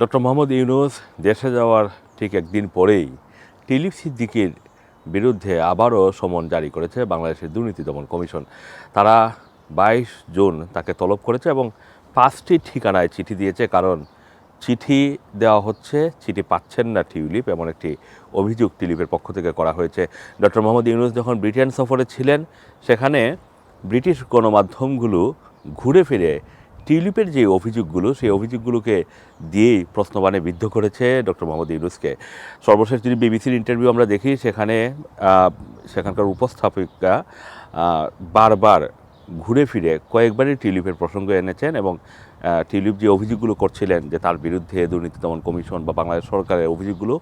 Doctor Mohammad Yunus দেশে যাওয়ার ঠিক একদিন পরেই টিলিপ সিদ্দিকির বিরুদ্ধে আবারও সমন জারি করেছে বাংলাদেশের দুর্নীতি দমন কমিশন। তারা বাইশ জুন তাকে তলব করেছে এবং পাঁচটি ঠিকানায় চিঠি দিয়েছে, কারণ চিঠি দেওয়া হচ্ছে, চিঠি পাচ্ছেন না টিউলিপ, এমন একটি অভিযোগ টিউলিপের পক্ষ থেকে করা হয়েছে। ডক্টর মোহাম্মদ ইউনুস যখন ব্রিটেন সফরে ছিলেন, সেখানে ব্রিটিশ গণমাধ্যমগুলো ঘুরে ফিরে টিউলিপের যে অভিযোগগুলো, সেই অভিযোগগুলোকে দিয়েই প্রশ্নবাণে বিদ্ধ করেছে ডক্টর মোহাম্মদ ইউনুসকে। সর্বশেষ যদি বিবিসির ইন্টারভিউ আমরা দেখি, সেখানে সেখানকার উপস্থাপিকা বারবার ঘুরে ফিরে কয়েকবারই টিউলিপের প্রসঙ্গ এনেছেন এবং টিউলিপ যে অভিযোগগুলো করছিলেন যে তার বিরুদ্ধে দুর্নীতি দমন কমিশন বা বাংলাদেশ সরকারের অভিযোগগুলো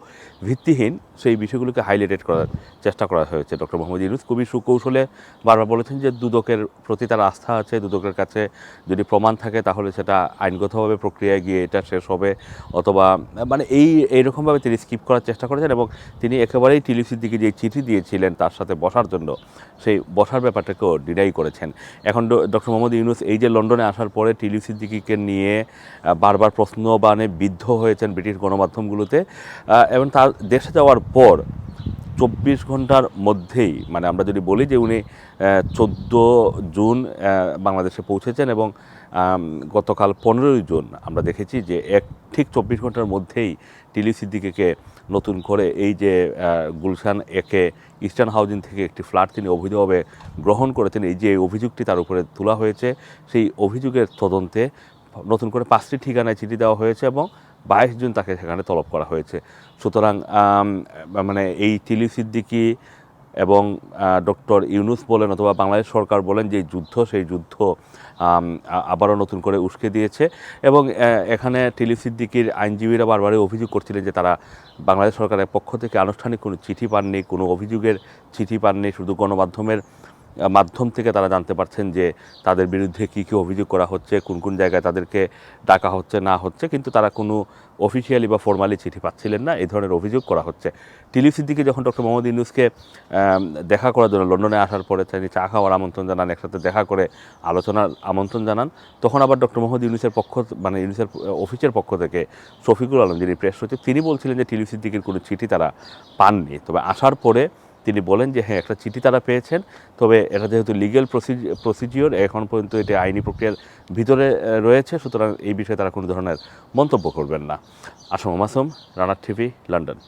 ভিত্তিহীন, সেই বিষয়গুলোকে হাইলাইটেড করার চেষ্টা করা হয়েছে। ডক্টর মোহাম্মদ ইউনুস খুবই সুকৌশলে বারবার বলেছেন যে দুদকের প্রতি তার আস্থা আছে, দুদকের কাছে যদি প্রমাণ থাকে তাহলে সেটা আইনগতভাবে প্রক্রিয়ায় গিয়ে এটা শেষ হবে অথবা মানে এই, এইরকমভাবে তিনি স্কিপ করার চেষ্টা করেছেন এবং তিনি একেবারেই টিলিপ সিদ্দিকি যে চিঠি দিয়েছিলেন তার সাথে বসার জন্য সেই বসার ব্যাপারটাকেও ডিনাই করেছেন। এখন ডক্টর মোহাম্মদ ইউনুস এই যে লন্ডনে আসার পরে টিলিপ সিদ্দিকিকে নিয়ে বারবার প্রশ্নবাণে বিদ্ধ হয়েছেন ব্রিটিশ গণমাধ্যমগুলোতে এবং তার দেশে যাওয়ার পর চব্বিশ ঘণ্টার মধ্যেই মানে আমরা যদি বলি যে উনি চোদ্দ জুন বাংলাদেশে পৌঁছেছেন এবং গতকাল পনেরোই জুন আমরা দেখেছি যে এক, ঠিক চব্বিশ ঘণ্টার মধ্যেই টিলি সিদ্দিকিকে নতুন করে এই যে গুলশান একে ইস্টার্ন হাউজিং থেকে একটি ফ্ল্যাট তিনি অবৈধভাবে গ্রহণ করেছেন, এই যে অভিযোগটি তার উপরে তোলা হয়েছে, সেই অভিযোগের তদন্তে নতুন করে পাঁচটি ঠিকানায় চিঠি দেওয়া হয়েছে এবং বাইশ জুন তাকে সেখানে তলব করা হয়েছে। সুতরাং মানে এই টিলি সিদ্দিকি এবং ডক্টর ইউনুস বলেন অথবা বাংলাদেশ সরকার বলেন যে যুদ্ধ, সেই যুদ্ধ আবারও নতুন করে উস্কে দিয়েছে এবং এখানে টিলি সিদ্দিকির আইনজীবীরা বারবারই অভিযোগ করছিলেন যে তারা বাংলাদেশ সরকারের পক্ষ থেকে আনুষ্ঠানিক কোনো চিঠি পাননি, কোনো অভিযোগের চিঠি পাননি, শুধু গণমাধ্যমের মাধ্যম থেকে তারা জানতে পারছেন যে তাদের বিরুদ্ধে কী কী অভিযোগ করা হচ্ছে, কোন কোন জায়গায় তাদেরকে ডাকা হচ্ছে, না হচ্ছে, কিন্তু তারা কোনো অফিসিয়ালি বা ফর্মালি চিঠি পাচ্ছিলেন না। এই ধরনের অভিযোগ করা হচ্ছে। টিলি সিদ্দিকি যখন ডক্টর মোহাম্মদ ইউনুসকে দেখা করার জন্য লন্ডনে আসার পরে তিনি চা খাওয়ার আমন্ত্রণ জানান, একসাথে দেখা করে আলোচনার আমন্ত্রণ জানান, তখন আবার ডক্টর মোহাম্মদ ইউনুসের পক্ষ মানে ইউনুসের অফিসের পক্ষ থেকে শফিকুল আলম, যিনি প্রেস সচিব, তিনি বলছিলেন যে টিলি সিদ্দিকির কোনো চিঠি তারা পাননি। তবে আসার পরে তিনি বলেন যে হ্যাঁ একটা চিঠি তারা পেয়েছেন, তবে এটা যেহেতু লিগেল প্রসিডিওর এখন পর্যন্ত এটি আইনি প্রক্রিয়ার ভিতরে রয়েছে, সুতরাং এই বিষয়ে তারা কোনো ধরনের মন্তব্য করবেন না। আসম, মাসুম, রানার টিভি, লন্ডন।